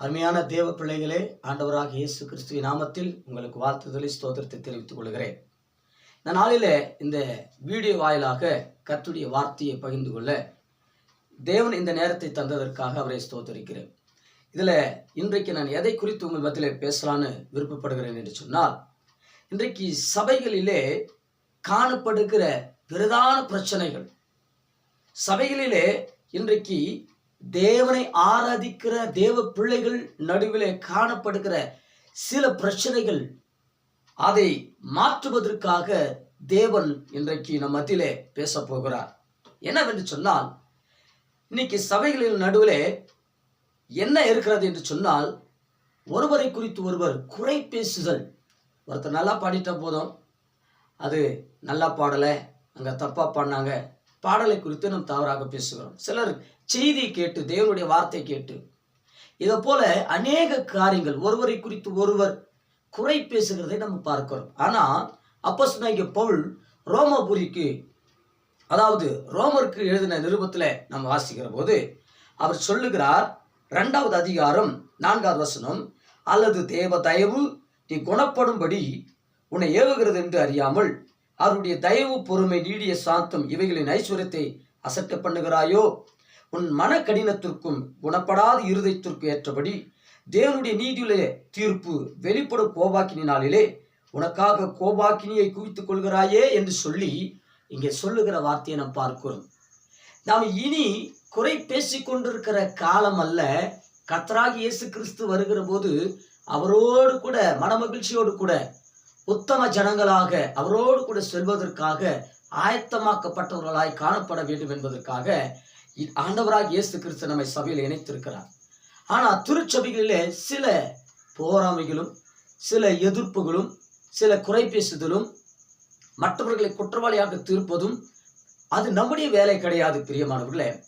அருமையான தேவ பிள்ளைகளே ஆண்டவராக இயேசு கிறிஸ்துவ நாமத்தில் உங்களுக்கு வாழ்த்துதலை ஸ்தோத்திரத்தை தெரிவித்துக் கொள்கிறேன். இந்த நாளில் இந்த வீடியோ வாயிலாக கத்துடைய வார்த்தையை பகிர்ந்து கொள்ள தேவன் இந்த நேரத்தை தந்ததற்காக அவரை ஸ்தோத்தரிக்கிறேன். இதில் இன்றைக்கு நான் எதை குறித்து உங்கள் மத்தியில் பேசலான்னு விருப்பப்படுகிறேன் என்று சொன்னால் இன்றைக்கு சபைகளிலே காணப்படுகிற பிரதான பிரச்சனைகள். சபைகளிலே இன்றைக்கு தேவனை ஆராதிக்கிற தேவ பிள்ளைகள் நடுவிலே காணப்படுகிற சில பிரச்சனைகள் அதை மாற்றுவதற்காக தேவன் இன்றைக்கு நம் மத்தியிலே பேச போகிறார். என்னவென்று சொன்னால் இன்னைக்கு சபைகளின் நடுவிலே என்ன இருக்கிறது என்று சொன்னால் ஒருவரை குறித்து ஒருவர் குறை பேசுதல். ஒருத்தர் நல்லா பாடிட்ட போதும். அது நல்லா பாடலை அங்கே தப்பாக பாடினாங்க. பாடலை குறித்து நாம் தவறாக பேசுகிறோம். சிலர் செய்தி கேட்டு தேவனுடைய வார்த்தை கேட்டு. இதை போல அநேக காரியங்கள் ஒருவரை குறித்து ஒருவர் குறை பேசுகிறதை நம்ம பார்க்கிறோம். ஆனால் அப்போ சொன்ன பவுல் ரோமபுரிக்கு அதாவது ரோமருக்கு எழுதின நிருபத்தில் நம்ம வாசிக்கிற போது அவர் சொல்லுகிறார் ரெண்டாவது அதிகாரம் நான்காவது வசனம் அல்லது தேவ தயவு நீ குணப்படும்படி உன்னை ஏவுகிறது என்று அறியாமல் அவருடைய தயவு பொறுமை நீடிய சாந்தம் இவைகளின் ஐஸ்வர்யத்தை அசட்ட பண்ணுகிறாயோ? உன் மன கடினத்திற்கும் குணப்படாத இருதயத்திற்கும் ஏற்றபடி தேவனுடைய நீதியிலே தீர்ப்பு வெளிப்படும் கோபாக்கினாலே உனக்காக கோபாக்கினியை குவித்துக் கொள்கிறாயே என்று சொல்லி இங்கே சொல்லுகிற வார்த்தையை நாம் பார்க்கிறோம். நாம் இனி குறை பேசி கொண்டிருக்கிற காலம் அல்ல. கத்தராகி இயேசு கிறிஸ்து வருகிற போது அவரோடு கூட மனமகிழ்ச்சியோடு கூட உத்தம ஜனங்களாக அவரோடு கூட செல்வதற்காக ஆயத்தமாக்கப்பட்டவர்களாய் காணப்பட வேண்டும் என்பதற்காக இ- ஆண்டவராக இயேசு கிறிஸ்து நம்மை சபையில் இணைத்திருக்கிறார். ஆனால் திருச்சபைகளிலே சில போராமைகளும் சில எதிர்ப்புகளும் சில குறைபேசுதலும் மற்றவர்களை குற்றவாளியாக தீர்ப்பதும் அது நம்முடைய வேலை கிடையாது பிரியமானவர்களே.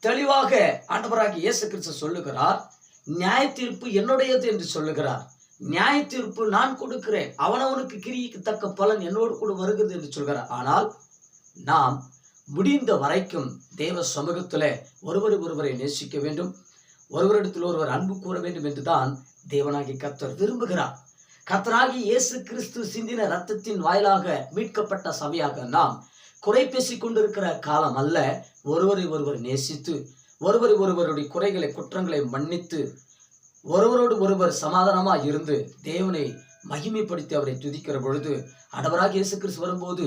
தெளிவாக ஆண்டவராக இயேசு கிறிஸ்து சொல்லுகிறார் நியாய தீர்ப்பு என்னுடையது என்று சொல்லுகிறார். நியாய தீர்ப்பு நான் கொடுக்கிறேன். அவனவனுக்கு கிரிக்கு தக்க பலன் என்னோடு கூட வருகிறது என்று சொல்கிறார். ஆனால் நாம் முடிந்த வரைக்கும் தேவ சமூகத்தில் ஒருவர் ஒருவரை நேசிக்க வேண்டும். ஒருவரிடத்தில் ஒருவர் அன்பு கூற வேண்டும் என்றுதான் தேவனாகி கத்தர் விரும்புகிறார். கத்தராகி இயேசு கிறிஸ்து சிந்தின ரத்தத்தின் வாயிலாக மீட்கப்பட்ட சபையாக நாம் குறை பேசி கொண்டிருக்கிற காலம் அல்ல. ஒருவரை ஒருவர் நேசித்து ஒருவர் ஒருவருடைய குறைகளை குற்றங்களை மன்னித்து ஒருவரோடு ஒருவர் சமாதானமாக இருந்து தேவனை மகிமைப்படுத்தி அவரை துதிக்கிற பொழுது அடவராக இயேசு கிறிஸ்து வரும்போது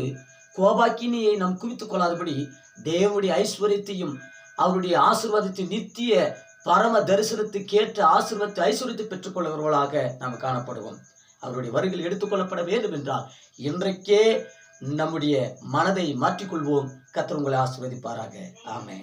கோபாக்கினியை நாம் குவித்துக் கொள்ளாதபடி தேவனுடைய ஐஸ்வர்யத்தையும் அவருடைய ஆசீர்வாதத்தை நித்திய பரம தரிசனத்துக்கு ஏற்ற ஆசிர்வத்தை ஐஸ்வர்யத்தை பெற்றுக்கொள்கிறவர்களாக நாம் காணப்படுவோம். அவருடைய வருகையில் எடுத்துக்கொள்ளப்பட வேண்டும் என்றால் இன்றைக்கே நம்முடைய மனதை மாற்றிக்கொள்வோம். கர்த்தர் உங்களை ஆசீர்வதிப்பாராக. ஆமே